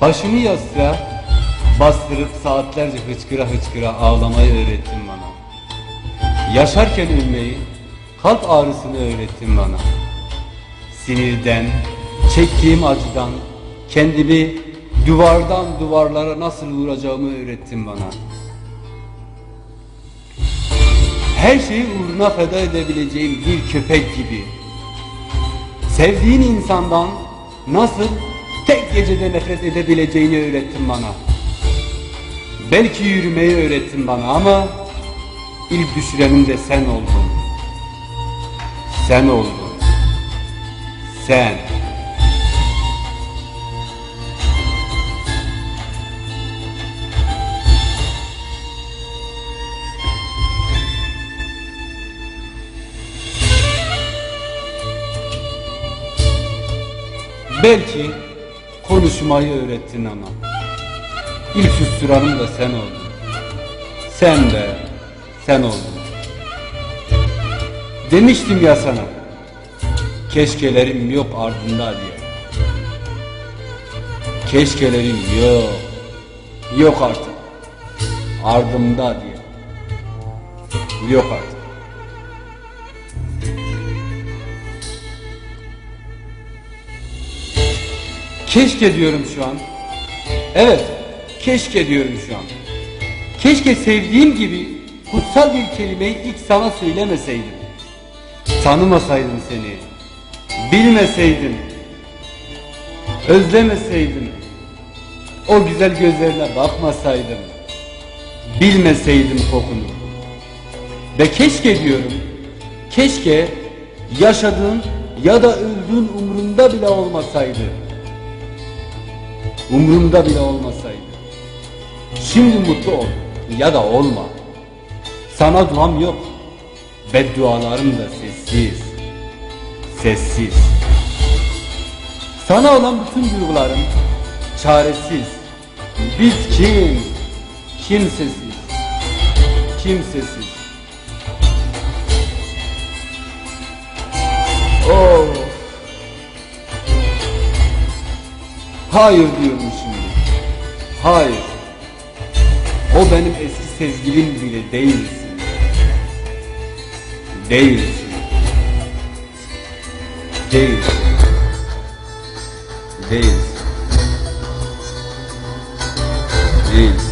Başımı yastığa bastırıp saatlerce hıçkıra hıçkıra ağlamayı öğrettin bana. Yaşarken ölmeyi, kalp ağrısını öğrettin bana. Sinirden, çektiğim acıdan, kendimi duvardan duvarlara nasıl vuracağımı öğrettin bana. Her şeyi uğruna feda edebileceğim bir köpek gibi. Sevdiğin insandan nasıl tek gecede nefret edebileceğini öğrettin bana. Belki yürümeyi öğrettin bana ama ilk düşürenim de sen oldun. Sen oldun. Sen. Belki konuşmayı öğrettin ama ilk susturanım da sen oldun. Sen de, sen oldun. Demiştim ya sana, keşkelerim yok ardında diye. Keşkelerim yok, yok artık. Ardımda diye. Yok artık. Keşke diyorum şu an. Evet, keşke diyorum şu an. Keşke sevdiğim gibi kutsal bir kelimeyi ilk sana söylemeseydim. Tanımasaydım seni. Bilmeseydim. Özlemeseydim. O güzel gözlerine bakmasaydım. Bilmeseydim kokunu. Ve keşke diyorum, keşke yaşadığın ya da öldüğün umrunda bile olmasaydı. Umrumda bile olmasaydı. Şimdi mutlu ol ya da olma. Sana duam yok. Beddualarım da sessiz. Sessiz. Sana olan bütün duygularım çaresiz. Biz kim? Kimsesiz. Kimsesiz. Oh. Hayır diyorum şimdi. Hayır. O benim eski sevgilim bile değilsin. Değilsin. Değilsin. Değilsin. Değilsin.